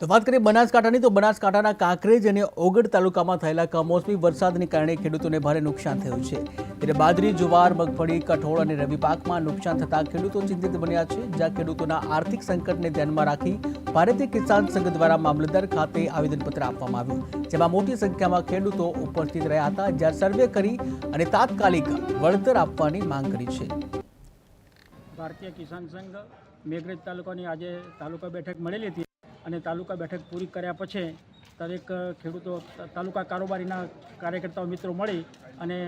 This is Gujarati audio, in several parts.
તો વાત કરીએ બનાસકાંઠાની, તો બનાસકાંઠાના કાંકરેજ અને ઓગડ તાલુકામાં થયેલા કમોસમી વરસાદને કારણે ખેડૂતોને ભારે નુકસાન થયું છે. ત્યારે બાજરી, જુવાર, મગફળી, કઠોળ અને રવિ પાકમાં નુકસાન થતાં ખેડૂતો ચિંતિત બન્યા છે, જ્યાં ખેડૂતોના આર્થિક સંકટને ધ્યાનમાં રાખી ભારતીય કિસાન સંઘ દ્વારા મામલતદાર ખાતે આવેદનપત્ર આપવામાં આવ્યું. જેમાં મોટી સંખ્યામાં ખેડૂતો ઉપસ્થિત રહ્યા હતા, જ્યાં સર્વે કરી અને તાત્કાલિક વળતર આપવાની માંગ કરી છે. ભારતીય કિસાન સંઘ મેઘરજ તાલુકાની આજે તાલુકા બેઠક મળેલી હતી. અને તાલુકા બેઠક પૂરી કર્યા પછી દરેક ખેડૂતો તાલુકા કારોબારીના કાર્યકર્તાઓ, મિત્રો મળી અને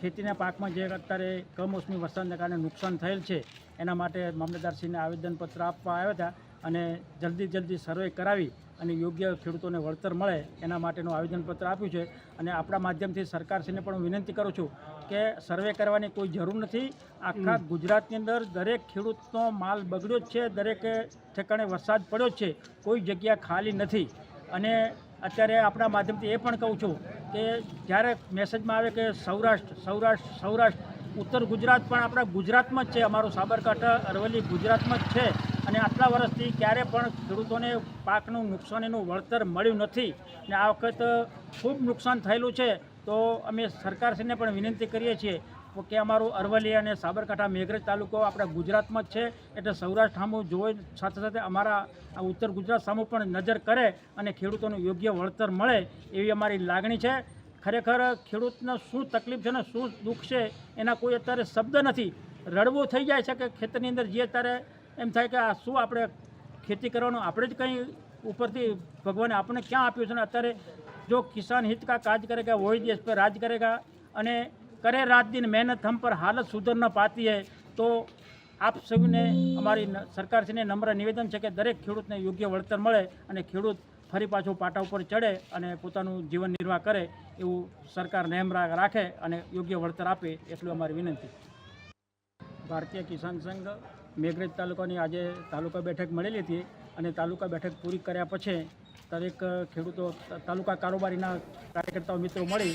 ખેતીના પાકમાં જે અત્યારે કમોસમી વરસાદને કારણે નુકસાન થયેલ છે, એના માટે મામલતદારશ્રીને આવેદનપત્ર આપવા આવ્યા હતા અને જલ્દી જલ્દી સર્વે કરાવી અને યોગ્ય ખેડૂતોને વળતર મળે એના માટેનું આવેદનપત્ર આપ્યું છે. અને આપણા માધ્યમથી સરકારશ્રીને પણ વિનંતી કરું છું કે સર્વે કરવાની કોઈ જરૂર નથી. આખા ગુજરાતની અંદર દરેક ખેડૂતનો માલ બગડ્યો જ છે દરેક ઠેકાણે વરસાદ પડ્યો જ છે કોઈ જગ્યા ખાલી નથી. અને અત્યારે આપણા માધ્યમથી એ પણ કહું છું કે જ્યારે મેસેજમાં આવે કે સૌરાષ્ટ્ર સૌરાષ્ટ્ર સૌરાષ્ટ્ર ઉત્તર ગુજરાત પણ આપણા ગુજરાતમાં જ છે અમારું સાબરકાંઠા અરવલ્લી ગુજરાતમાં જ છે. અને આટલા વર્ષથી ક્યારે પણ ખેડૂતોને પાકનું નુકસાનીનું વળતર મળ્યું નથી. ને આ વખત ખૂબ નુકસાન થયેલું છે. તો અમે સરકારશ્રીને પણ વિનંતી કરીએ છીએ કે અમારું અરવલ્લી અને સાબરકાંઠા મેઘરજ તાલુકો આપણા ગુજરાતમાં જ છે. એટલે સૌરાષ્ટ્ર સામું જોઈ સાથે સાથે અમારા ઉત્તર ગુજરાત સામું પણ નજર કરે અને ખેડૂતોનું યોગ્ય વળતર મળે એવી અમારી લાગણી છે. ખરેખર ખેડૂતને શું તકલીફ છે ને શું દુઃખ છે એના કોઈ અત્યારે શબ્દ નથી. રડવું થઈ જાય છે કે ખેતરની અંદર જે અત્યારે એમ થાય કે આ શું આપણે ખેતી કરવાનું, આપણે જ કંઈ ઉપરથી ભગવાને આપણને ક્યાં આપ્યું છે ને અત્યારે જો કિસાન હિત કા કાજ કરેગા વહી દેશ પર રાજ કરેગા અને કરે રાત દિન મહેનત હમ પર હાલત સુધર ન પાતી હૈ તો આપ સૌને અમારી સરકારશ્રીને નમ્ર નિવેદન છે કે દરેક ખેડૂતને યોગ્ય વળતર મળે અને ખેડૂત ફરી પાછો પાટા ઉપર ચડે અને પોતાનું જીવન નિર્વાહ કરે, એવું સરકાર નેમ રાખે અને યોગ્ય વળતર આપે એટલું અમારી વિનંતી. ભારતીય કિસાન સંઘ મેઘરજ તાલુકાની આજે તાલુકા બેઠક મળેલી હતી અને તાલુકા બેઠક પૂરી કર્યા પછી દરેક ખેડૂતો તાલુકા કારોબારીના કાર્યકર્તાઓ મિત્રો મળી